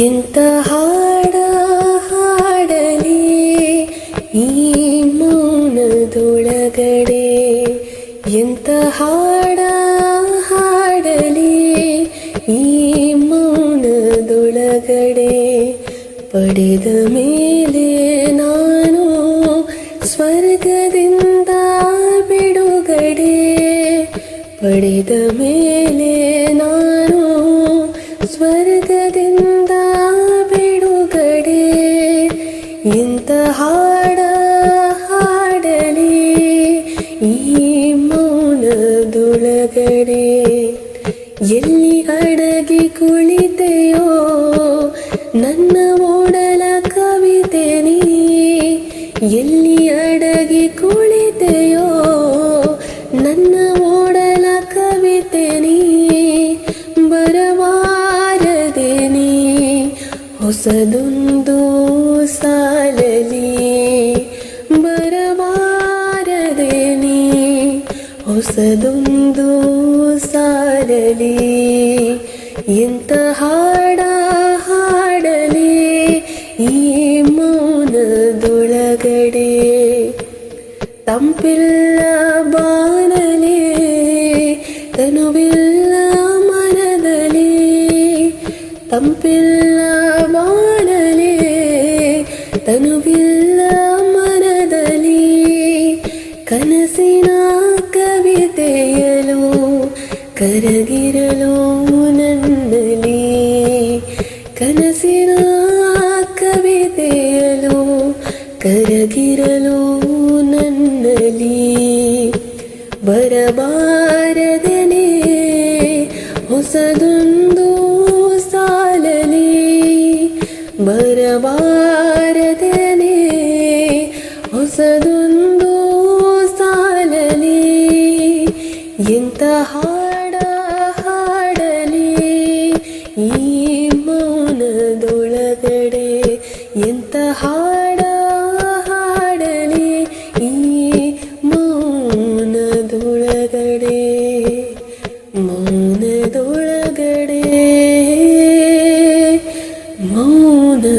ಎಂತ ಹಾಡ ಹಾಡಲಿ? ಈ ಮೌನದೊಳಗಡೆ ಎಂತ ಹಾಡ ಹಾಡಲಿ? ಈ ಮೌನದೊಳಗಡೆ ಪಡೆದ ಮೇಲೆ ನಾನು ಸ್ವರ್ಗದಿಂದ ಬಿಡುಗಡೆ. ಪಡೆದ ಮೇಲೆ ನಾನು ಸ್ವರ್ಗದಿಂದ ಇಂಥ ಹಾಡ ಹಾಡಲಿ, ಈ ಮೌನದೊಳಗಡೆ ಎಲ್ಲಿ ಅಡಗಿ ಕುಳಿತೆಯೋ, ನನ್ನ ಓಡಲ ಕವಿತೆ ನೀ, ಎಲ್ಲಿ ಅಡಗಿ ಕುಳಿತೆಯೋ, ನನ್ನ ಓಡಲ ಕವಿತೆ ನೀ, ಬರವಾರದೆ ನೀ, ಹೊಸದೊಂದು ಸಾಲಲಿ ಬರಬಾರದೆ ನೀ ಹೊಸದೊಂದು ಸಾಲಲಿ ಎಂತ ಹಾಡ ಹಾಡಲಿ ಈ ಮೌನದೊಳಗಡೆ ತಂಪಿಲ್ಲ ಬಾನಲಿ ತನುವಿಲ್ಲ ಮನದಲ್ಲಿ ತಂಪಿಲ್ಲ ಬಾನಲಿ ತನುವಿಲ್ಲ ಮನದಲ್ಲಿ ಕನಸಿನ ಕವಿತೆಯಲು ಕರಗಿರಲು ನನ್ನಲ್ಲಿ ಕನಸಿನ ಕವಿತೆಯಲು ಕರಗಿರಲು ನನ್ನಲ್ಲಿ ಬರಬಾರದನೆ ಬರಬಾರದನೆ ಹೊಸದೊಂದು ಸಾಲನೆ ಎಂತಹ ಮೌನದೊಳಗಡೆ